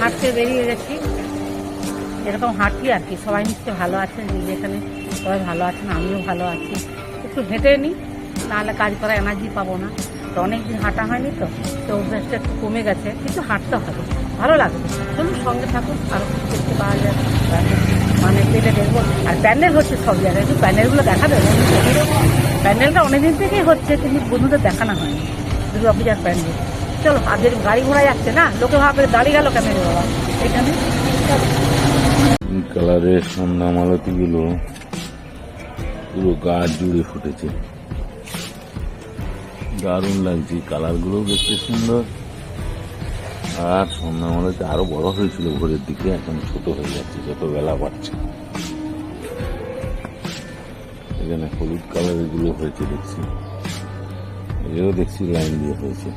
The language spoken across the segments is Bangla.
হাঁটতে বেরিয়ে গেছি। এরকম হাঁটি আর কি, সবাই নিশ্চয়ই ভালো আছেন যেখানে সবাই ভালো আছেন, আমিও ভালো আছি। একটু হেঁটে নিই নাহলে কাজ করা এনার্জি পাবো না। তো অনেকদিন হাঁটা হয়নি তো তো অভ্যাসটা একটু কমে গেছে, কিন্তু হাঁটতে হবে, ভালো লাগবে। চলুন সঙ্গে থাকুন আরও দেখতে পাওয়া যায় মানে পেটে দেখব। আর প্যান্ডেল হচ্ছে সব জায়গায়, কিন্তু প্যান্ডেলগুলো দেখাবে প্যান্ডেলটা অনেকদিন থেকেই হচ্ছে, কিন্তু বন্ধুদের দেখানো হয়নি। দুর্গা পূজার প্যান্ডেল চলো আজের গাড়ি ঘোড়া যাচ্ছে না, লোকে ভাবে দাঁড়িয়ে গেল কেন বাবা? এখানে? কালারের সন্ধ্যা মালতিগুলো পুরো গাছ জুড়ে ফুটেছে। দারুণ লাগছে কালারগুলো দেখতে সুন্দর। আর সন্ধ্যা মালতি আরও বড় হয়েছিল ভোরের দিকে, এখন ছোট হয়ে যাচ্ছে, যত বেলা বাড়ছে। এখানে হলুদ কালারেরগুলো হয়েছে দেখছি। এও দেখছি লাইন দিয়ে হয়েছে।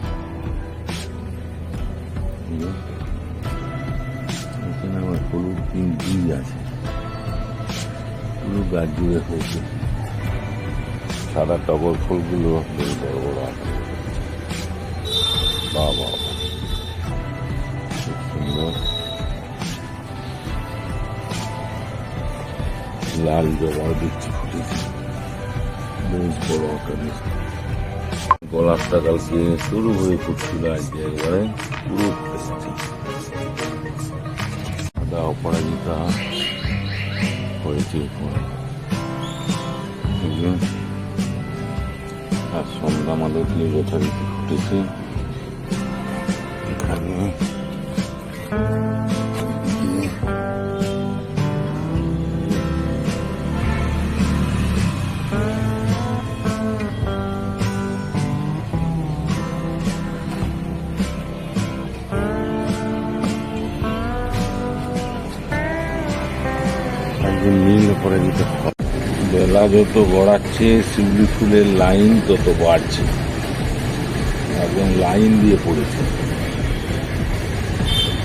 এখানে আবার হলুদ তিন বীজ আছে। পুরো গাছ জুড়ে হয়েছে। সাদা টগর ফুলগুলো বেশ বড় বড় আছে। বাহ। খুব সুন্দর। লাল জবাও দেখছি ফুটেছে। বেশ বড় আকারের গোলাপটা কালকে শুরু হয়ে ফুটছিল আজকে একবারে পুরো সাদা অপরাজিতা হয়েছে। আর সন্ধ্যা মালতী যথারীতি ফুটেছে বেলা যত গড়াচ্ছে, শিউলি ফুলের লাইন তত বাড়ছে। একদম লাইন দিয়ে পড়েছে।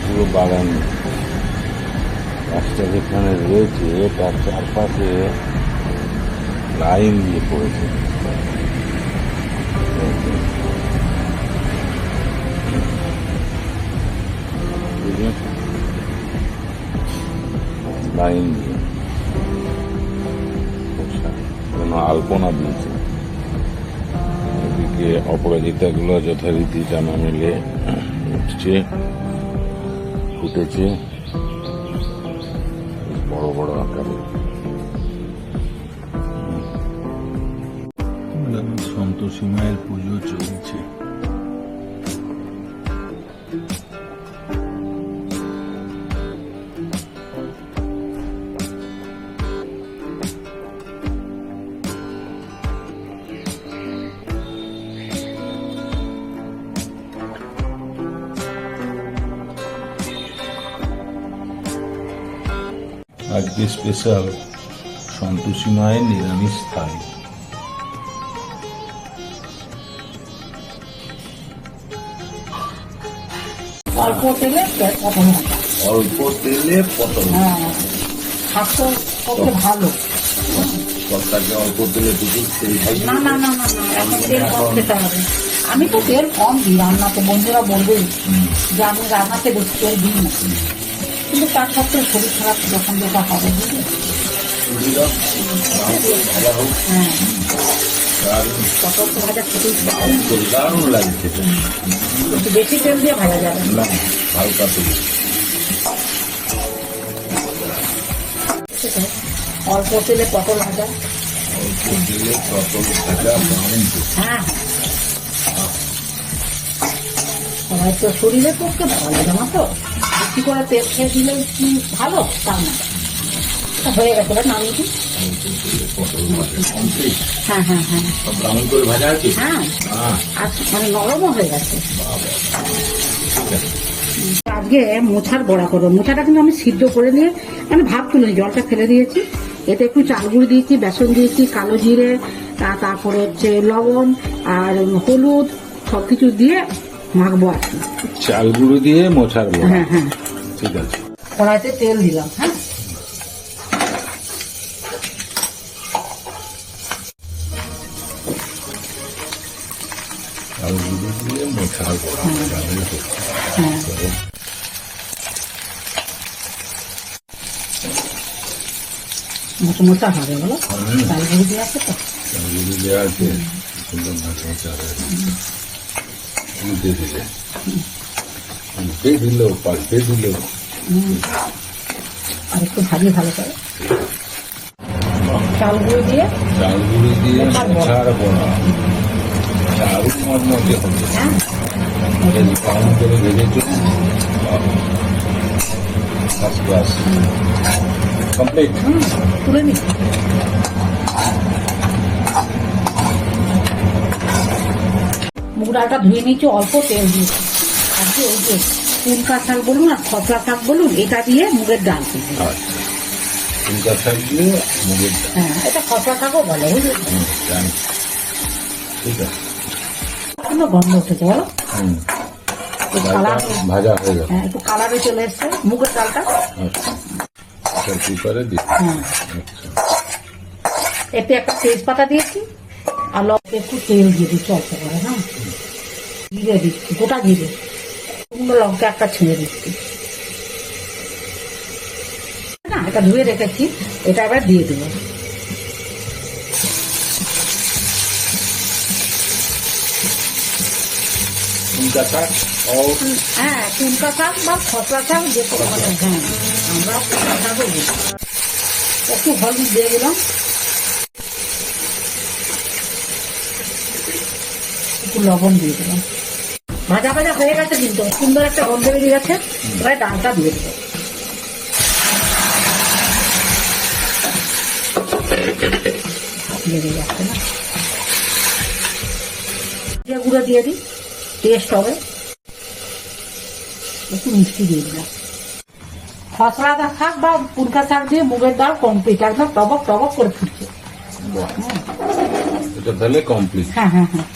পুরো বাগান। গাছটা যেখানে রয়েছে, তার চারপাশে লাইন দিয়ে পড়েছে। লাইন দিয়ে। আলপনা দিয়েছে। এদিকে অপরাজিতা গুলো যথারীতি জানা মিলে, উঠছে, ফুটেছে, বড় বড় আকারে। সন্তোষী মায়ের পুজো চলছে। আজকে স্পেশাল সন্তোষী মায়ের নিরামিষ থালি অল্প তেলে পটল অল্প তেলে পটল। হ্যাঁ স্বাস্থ্য পক্ষে ভালো। সবটাকে অল্প তেলে তেল ভাই না না না এখন তেল কম খেতে হবে। আমি তো তেল কম দিই রান্নাতে বন্ধুরা বলবে যে আমি রান্নাতে বেশি তেল দিই না। কিন্তু তার সত্ত্বেও শরীর খারাপ যখন যেটা হবে, বুঝলে? পটল লাগছে একটু বেশি দিয়ে ভাজা না অল্প তেলে পটল ভাজা। হ্যাঁ। সবাই তো শরীরের পক্ষে ভালো, জানো তো? বেশি করে তেল খেয়ে দিলে কি ভালো? তা না। হয়ে গেছে এবার নামিয়ে দিই। হ্যাঁ হ্যাঁ হ্যাঁ। করে হ্যাঁ। আর মানে নরমও হয়ে গেছে। আজকে মোছার বড়া করব। মোছাটা কিন্তু আমি সিদ্ধ করে নিয়ে মানে ভাব তুলে জলটা ফেলে দিয়েছি। এতে একটু চাল গুঁড়ি দিয়েছি বেসন দিয়েছি কালো জিরে তারপরে হচ্ছে লবণ আর হলুদ সব কিছু দিয়ে মাখবো আর কি। চাল গুঁড়ো দিয়ে মোছার বড়া। হ্যাঁ হ্যাঁ। ঠিক আছে। কড়াইতে তেল দিলাম হ্যাঁ? দিয়ে হচ্ছে। হ্যাঁ। মোটা মোটা হবে বলো। চাল আছে তো? দেওয়া আছে সুন্দর। উল্টে দিলে পাল্টে দিল। আর একটু ভাজি ভালো করে। চাল গুঁড়ি দিয়ে চাল গুঁড়ো দিয়ে মোছার বড়া। চাল মজমজে হবে পাউন করে ভেজেছো ফার্স্ট ক্লাস কমপ্লিট হুম, তুলে নিচ্ছি। মুগ ডালটা ধুয়ে নিচ্ছি অল্প তেল দিয়েছি। আর যে ওই যে কুলকা শাক বলুন আর খসলা শাক বলুন এটা দিয়ে মুগের ডাল করব আচ্ছা। চিন্তা থাকলে মুগের ডাল। হ্যাঁ এটা খসলা শাকও বলে ঠিক আছে। কোনো গন্ধ উঠেছে বলো। হুম। কালার ভাজা হয়ে গেল একটু কালারে চলে এসছে মুগের ডালটা। আচ্ছা। কুকারে দিই? আচ্ছা। এতে একটা তেজপাতা দিয়েছি আর একটু তেল দিয়ে দিচ্ছি অল্প করে হ্যাঁ। জিরে দিচ্ছি গোটা জিরে। লঙ্কা একটা ছিঁড়ে দিচ্ছি। না এটা ধুয়ে রেখেছি এটা এবার দিয়ে দেবো। হ্যাঁ শাক বা শাক যে কোনো হ্যাঁ আমরা খসলা শাকও বলি একটু হলুদ দিয়ে দিলাম। একটু লবণ দিয়ে দিলাম। ভাজা ভাজা হয়ে গেছে কিন্তু। সুন্দর একটা গন্ধ বেরিয়ে গেছে। এবার ডালটা দিয়ে দেবো। লেগে যাচ্ছে না। জিরে গুঁড়ো দিয়ে দিই। টেস্ট হবে। একটু মিষ্টি দিয়ে দিলাম। খসড়া শাক বা পুরকা শাক দিয়ে মুগের ডাল কমপ্লিট একদম টবক টবক করে ফুটছে। এটা তাহলে কমপ্লিট হ্যাঁ হ্যাঁ হ্যাঁ।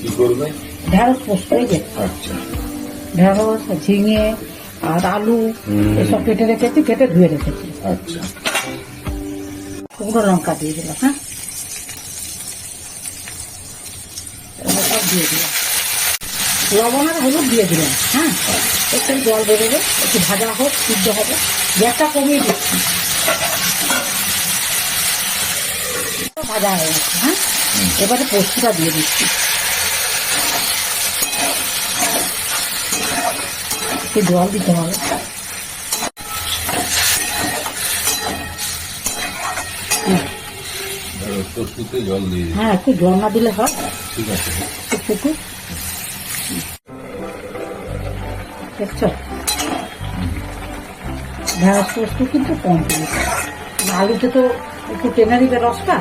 কি করবে? ঢেঁড়স পোস্ত এই যে। আচ্ছা। ঢেঁড়স ঝিঙে আর আলু এসব কেটে রেখেছি কেটে ধুয়ে রেখেছি। আচ্ছা। শুকনো লঙ্কা দিয়ে দিলাম হ্যাঁ? সব দিয়ে দিলাম। লবণ আর হলুদ দিয়ে দিলাম হ্যাঁ? একটু জল বেরোবে একটু ভাজা হোক সিদ্ধ হবে। গ্যাসটা কমিয়ে দিচ্ছি। ভাজা হয়ে গেছে হ্যাঁ? এবারে পোস্তটা দিয়ে দিচ্ছি। একটু জল দিতে হবে। হ্যাঁ একটু জল না দিলে হয়। ঠিক আছে। একটু একটু ঢেঁড়স পোস্ত কিন্তু কম আলুতে তো একটু টেনে দিবে রসটা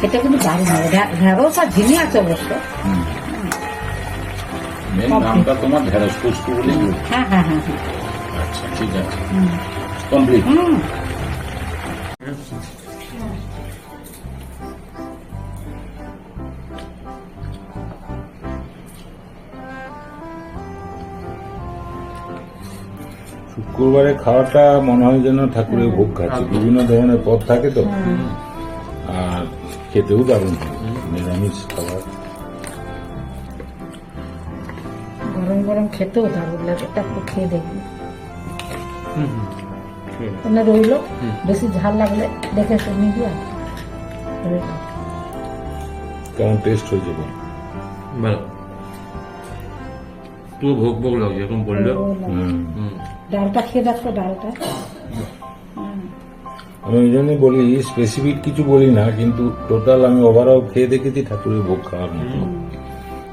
সেটা কিন্তু দারুণ হবে। ঢেঁড়স আর ঝিঙে আছে অবশ্য। মেন নামটা তোমার ঢেঁড়স বলব। হ্যাঁ হ্যাঁ হ্যাঁ হ্যাঁ আচ্ছা ঠিক আছে। কমপ্লিট শুক্রবারে খাওয়াটা মনে হয় যেন ঠাকুরের ভোগ খাচ্ছে। বিভিন্ন ধরনের পদ থাকে তো। আর খেতেও দারুণ নিরামিষ খাবার। গরম গরম খেতেও দারুণ লাগে এটা একটু খেয়ে দেখবি। মানে রইল বেশি ঝাল লাগলে দেখে শুনি দিয়া কেমন টেস্ট হয়েছে বল? ভালো। পুরো ভোগ ভোগ লাগছে এরকম বললে। হুম। হুম। ডালটা খেয়ে দেখো ডালটা। আমি ওই জন্যই বলি স্পেসিফিক কিছু বলি না কিন্তু টোটাল আমি ওভারঅল খেয়ে দেখেছি ঠাকুরের ভোগ খাওয়ার মতো।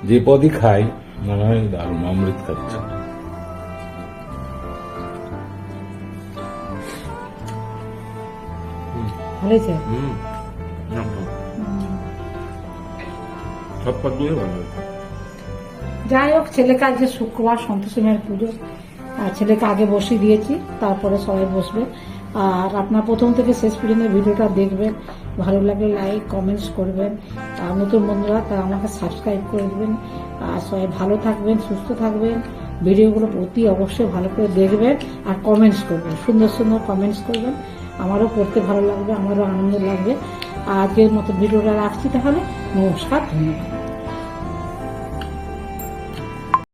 যে পদই খাই মনে হয় দারুণ অমৃত খাচ্ছে। যাই হোক ছেলেকে আজকে শুক্রবার সন্তোষী মায়ের পুজো। আর ছেলেকে আগে বসিয়ে দিয়েছি তারপরে সবাই বসবে। আর আপনার প্রথম থেকে শেষ পর্যন্ত ভিডিওটা দেখবেন। ভালো লাগলে লাইক কমেন্টস করবেন। আর নতুন বন্ধুরা, তারা আমাকে সাবস্ক্রাইব করে দেবেন। আর সবাই ভালো থাকবেন, সুস্থ থাকবেন। ভিডিওগুলো অতি অবশ্যই ভালো করে দেখবেন আর কমেন্টস করবেন। সুন্দর সুন্দর কমেন্টস করবেন। আমারও পড়তে ভালো লাগবে, আমারও আনন্দ লাগবে। আজকের মতো ভিডিওটা রাখছি তাহলে। নমস্কার, ধন্যবাদ।